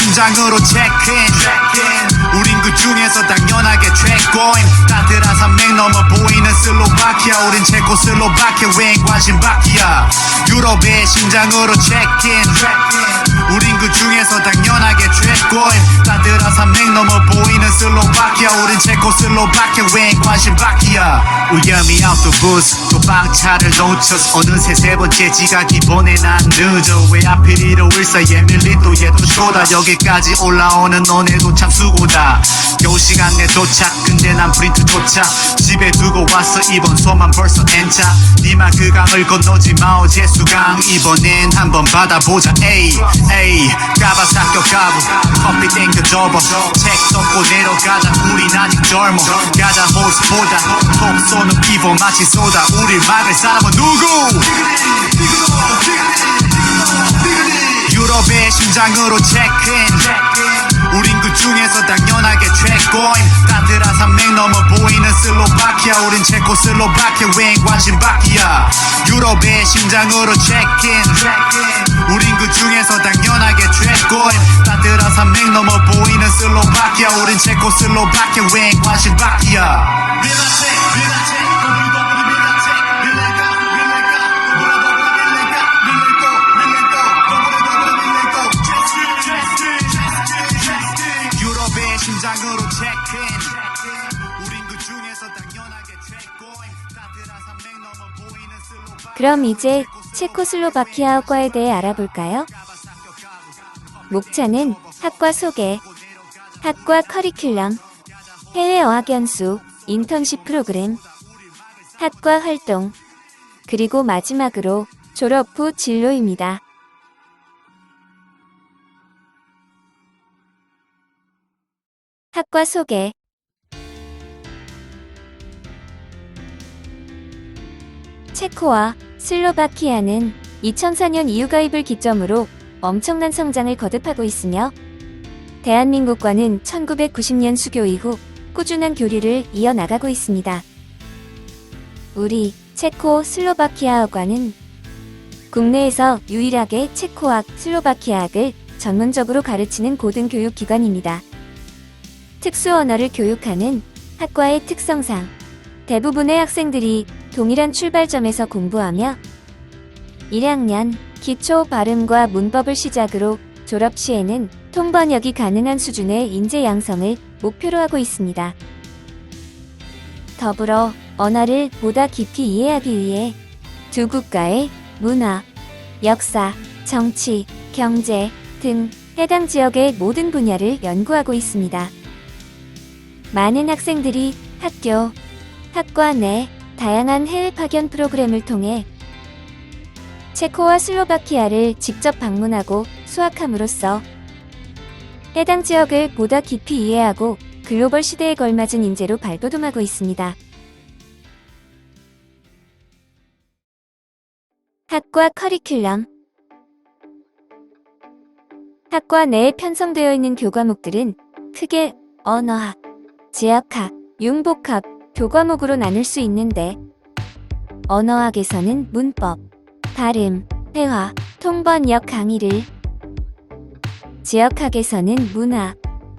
심장으로 체크인 우린 그 중에서 당연하게 최고임 따뜻한 산맥 넘어 보이는 슬로바키아. 우린 체코 슬로바키아. 왜 관심 밖이야? 유럽의 심장으로 체크인 우린 그 중에서 당연하게 최고임 따뜻한 산맥 넘어 보이는 슬로바키아. 우린 체코 슬로바키아. 왜 관심 밖이야? 우연히 아우토부스 또 방차를 놓쳤어 어느새 세 번째 지각 이번에 난 늦어 왜 하필 일요일 사이에 밀린 또 얘도 쇼다. 여기까지 올라오는 너네도 참 수고다 겨우 시간 내 도착. 근데 난 프린트 도착. 집에 두고 왔어 이번 소만 벌써 N차. 니마 그 강을 건너지 마 어제 수강. 이번엔 한번 받아보자. 에이 에이 가봐 삭혀 가보 커피 땡겨 접어. 책 덮고 내려가자. 우린 아직 젊어. 가자 호스보다. 톡 쏘는 피부 마치 쏟아. 우릴 막을 사람은 누구? 유럽의 심장으로 체크인 우린 그 중에서 당연하게 최고임 따뜻한 산맥 넘어 보이는 슬로바키아. 우린 체코 슬로바키아. 왜 관심 밖이야? 유럽의 심장으로 체크인 우린 그 중에서 당연하게 최고임 따뜻한 산맥 넘어 보이는 슬로바키아. 우린 체코 슬로바키아. 왜 관심 밖이야 그럼 이제 체코슬로바키아어과에 대해 알아볼까요? 목차는 학과 소개, 학과 커리큘럼, 해외 어학 연수, 인턴십 프로그램, 학과 활동, 그리고 마지막으로 졸업 후 진로입니다. 학과 소개 체코와 슬로바키아는 2004년 EU 가입을 기점으로 엄청난 성장을 거듭하고 있으며 대한민국과는 1990년 수교 이후 꾸준한 교류를 이어나가고 있습니다. 우리 체코 슬로바키아어과는 국내에서 유일하게 체코학, 슬로바키아학을 전문적으로 가르치는 고등교육기관입니다. 특수 언어를 교육하는 학과의 특성상 대부분의 학생들이 동일한 출발점에서 공부하며 1학년 기초 발음과 문법을 시작으로 졸업 시에는 통번역이 가능한 수준의 인재 양성을 목표로 하고 있습니다. 더불어 언어를 보다 깊이 이해하기 위해 두 국가의 문화, 역사, 정치, 경제 등 해당 지역의 모든 분야를 연구하고 있습니다. 많은 학생들이 학교, 학과 내 다양한 해외 파견 프로그램을 통해 체코와 슬로바키아를 직접 방문하고 수학함으로써 해당 지역을 보다 깊이 이해하고 글로벌 시대에 걸맞은 인재로 발돋움하고 있습니다. 학과 커리큘럼 학과 내에 편성되어 있는 교과목들은 크게 언어학, 지역학, 융복학, 교과목으로 나눌 수 있는데 언어학에서는 문법, 발음, 회화, 통번역 강의를 지역학에서는 문화,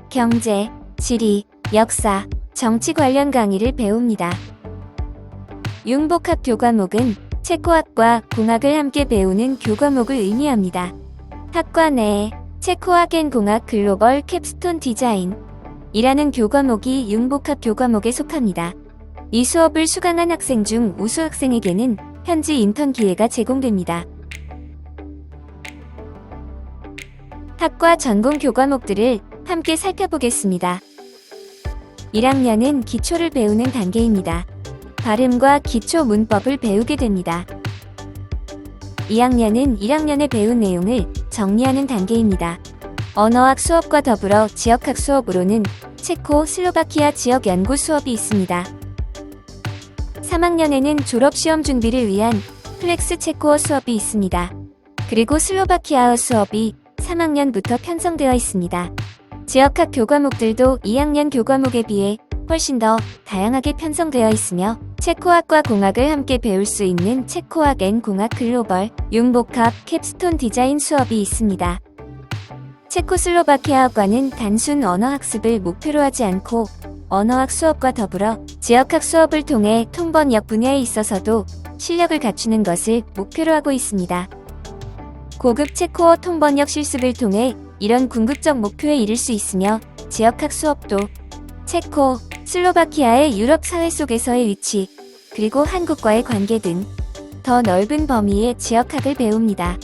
경제, 지리, 역사, 정치 관련 강의를 배웁니다. 융복학 교과목은 체코학과 공학을 함께 배우는 교과목을 의미합니다. 학과 내에 체코학 앤 공학 글로벌 캡스톤 디자인 이라는 교과목이 융복학 교과목에 속합니다. 이 수업을 수강한 학생 중 우수 학생에게는 현지 인턴 기회가 제공됩니다. 학과 전공 교과목들을 함께 살펴보겠습니다. 1학년은 기초를 배우는 단계입니다. 발음과 기초 문법을 배우게 됩니다. 2학년은 1학년에 배운 내용을 정리하는 단계입니다. 언어학 수업과 더불어 지역학 수업으로는 체코, 슬로바키아 지역 연구 수업이 있습니다. 3학년에는 졸업시험 준비를 위한 플렉스 체코어 수업이 있습니다. 그리고 슬로바키아어 수업이 3학년부터 편성되어 있습니다. 지역학 교과목들도 2학년 교과목에 비해 훨씬 더 다양하게 편성되어 있으며 체코학과 공학을 함께 배울 수 있는 체코학 앤 공학 글로벌 융복합 캡스톤 디자인 수업이 있습니다. 체코슬로바키아어과는 단순 언어학습을 목표로 하지 않고 언어학 수업과 더불어 지역학 수업을 통해 통번역 분야에 있어서도 실력을 갖추는 것을 목표로 하고 있습니다. 고급 체코어 통번역 실습을 통해 이런 궁극적 목표에 이를 수 있으며 지역학 수업도 체코, 슬로바키아의 유럽 사회 속에서의 위치, 그리고 한국과의 관계 등 더 넓은 범위의 지역학을 배웁니다.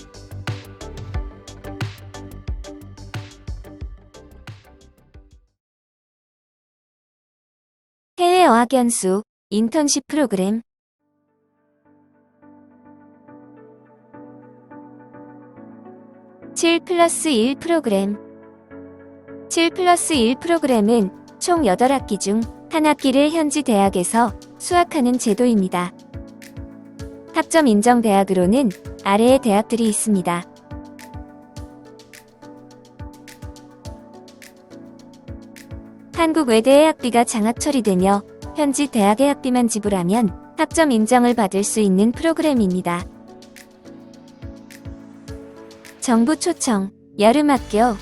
어학연수 인턴십 프로그램 7 플러스 1 프로그램 7 플러스 1 프로그램은 총 8학기 중 한 학기를 현지 대학에서 수학하는 제도입니다. 학점 인정 대학으로는 아래의 대학들이 있습니다. 한국 외대의 학비가 장학 처리되며 현지 대학의 학비만 지불하면 학점 인정을 받을 수 있는 프로그램입니다. 정부 초청, 여름 학교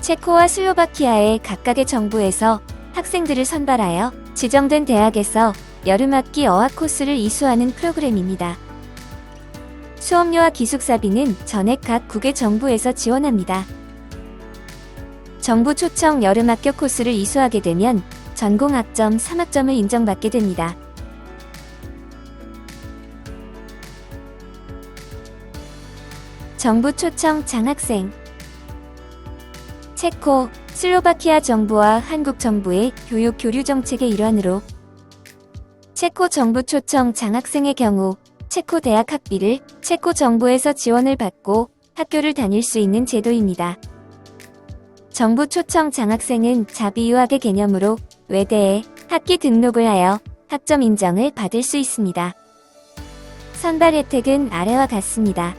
체코와 슬로바키아의 각각의 정부에서 학생들을 선발하여 지정된 대학에서 여름학기 어학 코스를 이수하는 프로그램입니다. 수업료와 기숙사비는 전액 각 국의 정부에서 지원합니다. 정부 초청 여름학교 코스를 이수하게 되면 전공 학점 3학점을 인정받게 됩니다. 정부 초청 장학생 체코, 슬로바키아 정부와 한국 정부의 교육 교류 정책의 일환으로 체코 정부 초청 장학생의 경우 체코 대학 학비를 체코 정부에서 지원을 받고 학교를 다닐 수 있는 제도입니다. 정부 초청 장학생은 자비 유학의 개념으로 외대에 학기 등록을 하여 학점 인정을 받을 수 있습니다. 선발 혜택은 아래와 같습니다.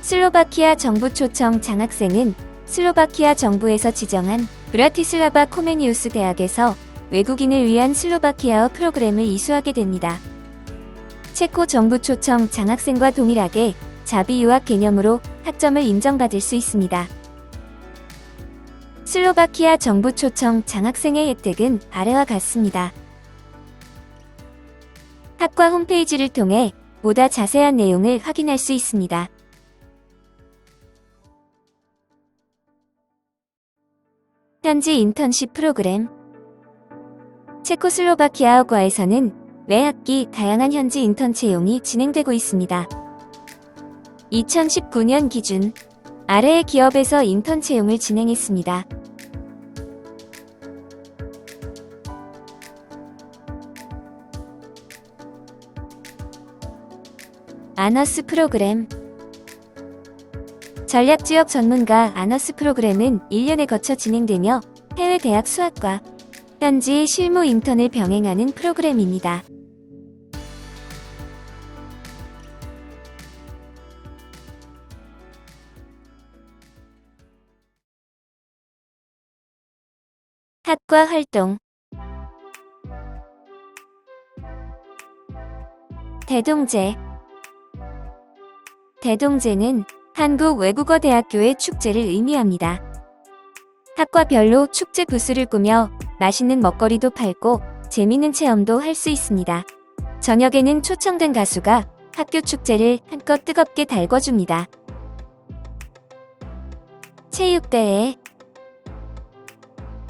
슬로바키아 정부 초청 장학생은 슬로바키아 정부에서 지정한 브라티슬라바 코메니우스 대학에서 외국인을 위한 슬로바키아어 프로그램을 이수하게 됩니다. 체코 정부 초청 장학생과 동일하게 자비 유학 개념으로 학점을 인정받을 수 있습니다. 슬로바키아 정부 초청 장학생의 혜택은 아래와 같습니다. 학과 홈페이지를 통해 보다 자세한 내용을 확인할 수 있습니다. 현지 인턴십 프로그램 체코슬로바키아어과에서는 매 학기 다양한 현지 인턴 채용이 진행되고 있습니다. 2019년 기준 아래의 기업에서 인턴 채용을 진행했습니다. 아너스 프로그램. 전략지역 전문가 아너스 프로그램은 1년에 거쳐 진행되며 해외 대학 수학과 현지 실무 인턴을 병행하는 프로그램입니다. 학과 활동. 대동제 대동제는 한국 외국어 대학교의 축제를 의미합니다. 학과별로 축제 부스를 꾸며 맛있는 먹거리도 팔고 재미있는 체험도 할 수 있습니다. 저녁에는 초청된 가수가 학교 축제를 한껏 뜨겁게 달궈줍니다. 체육대회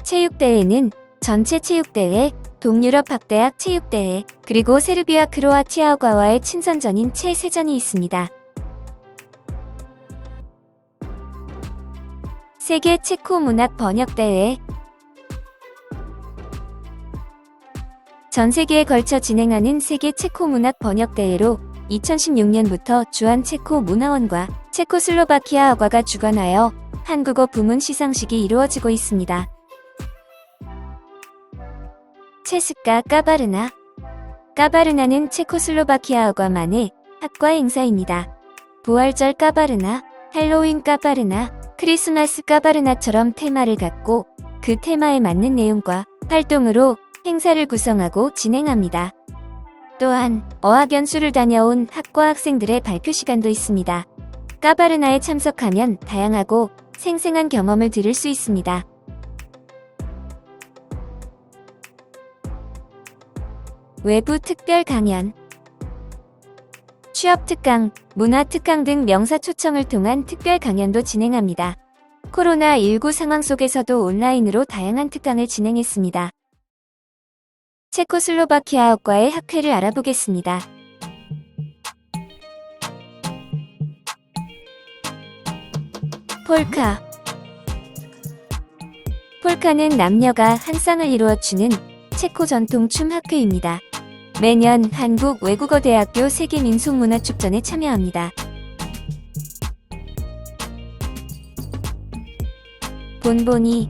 체육대회는 전체 체육대회, 동유럽 학대학 체육대회, 그리고 세르비아 크로아티아과와의 친선전인 체세전이 있습니다. 세계 체코 문학 번역 대회 전 세계에 걸쳐 진행하는 세계 체코 문학 번역 대회로 2016년부터 주한 체코 문화원과 체코슬로바키아 어과가 주관하여 한국어 부문 시상식이 이루어지고 있습니다. 체스카 까바르나 까바르나는 체코슬로바키아 어과만의 학과 행사입니다. 부활절 까바르나, 할로윈 까바르나, 크리스마스 까바르나처럼 테마를 갖고 그 테마에 맞는 내용과 활동으로 행사를 구성하고 진행합니다. 또한 어학연수를 다녀온 학과 학생들의 발표 시간도 있습니다. 까바르나에 참석하면 다양하고 생생한 경험을 들을 수 있습니다. 외부 특별 강연 취업 특강, 문화 특강 등 명사 초청을 통한 특별 강연도 진행합니다. 코로나19 상황 속에서도 온라인으로 다양한 특강을 진행했습니다. 체코슬로바키아어과의 학회를 알아보겠습니다. 폴카 폴카는 남녀가 한 쌍을 이루어 추는 체코 전통 춤 학회입니다. 매년 한국 외국어 대학교 세계 민속문화 축전에 참여합니다. 본보니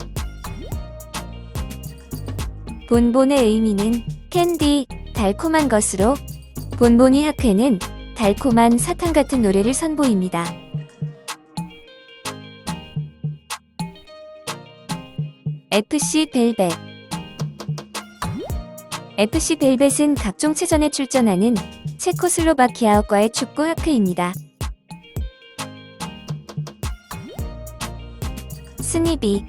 본본의 의미는 캔디, 달콤한 것으로 본보니 학회는 달콤한 사탕 같은 노래를 선보입니다. FC 벨벳 FC 벨벳은 각종 체전에 출전하는 체코슬로바키아어과의 축구 학회입니다. 스니비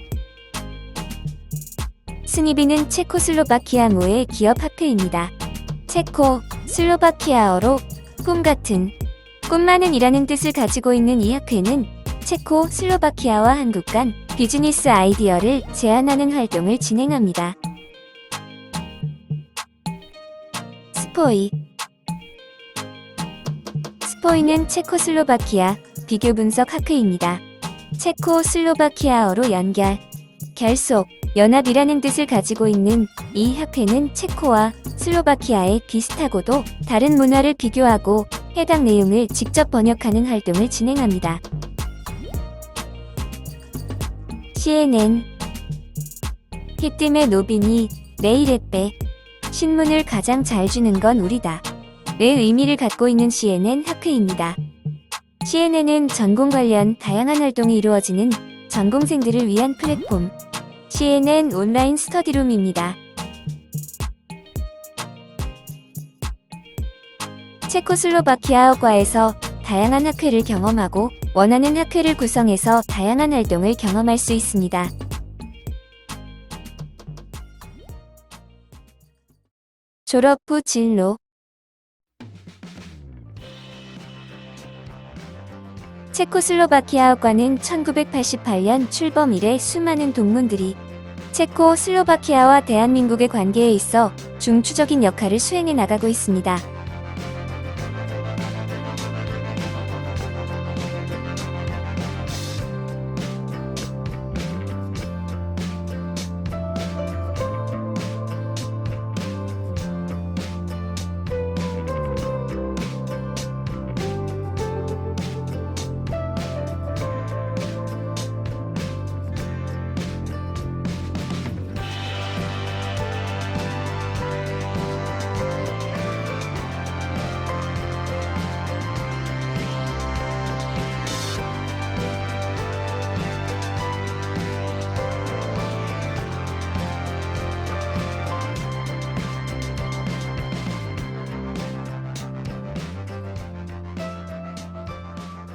스니비는 체코슬로바키아모의 기업 학회입니다. 체코, 슬로바키아어로 꿈 같은, 꿈 많은 이라는 뜻을 가지고 있는 이 학회는 체코, 슬로바키아와 한국 간 비즈니스 아이디어를 제안하는 활동을 진행합니다. 스포이 스포이는 체코슬로바키아 비교 분석 학회입니다. 체코 슬로바키아어로 연결, 결속, 연합이라는 뜻을 가지고 있는 이 학회는 체코와 슬로바키아의 비슷하고도 다른 문화를 비교하고 해당 내용을 직접 번역하는 활동을 진행합니다. CNN 히뜸의 노빈이 내일의 빼 신문을 가장 잘 주는 건 우리다. 의 의미를 갖고 있는 CNN 학회입니다. CNN은 전공 관련 다양한 활동이 이루어지는 전공생들을 위한 플랫폼 CNN 온라인 스터디룸입니다. 체코슬로바키아어과에서 다양한 학회를 경험하고 원하는 학회를 구성해서 다양한 활동을 경험할 수 있습니다. 졸업 후 진로 체코슬로바키아어과는 1988년 출범 이래 수많은 동문들이 체코 슬로바키아와 대한민국의 관계에 있어 중추적인 역할을 수행해 나가고 있습니다.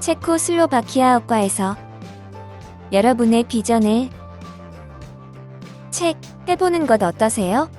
체코슬로바키아어과에서 여러분의 비전을 책 해보는 것 어떠세요?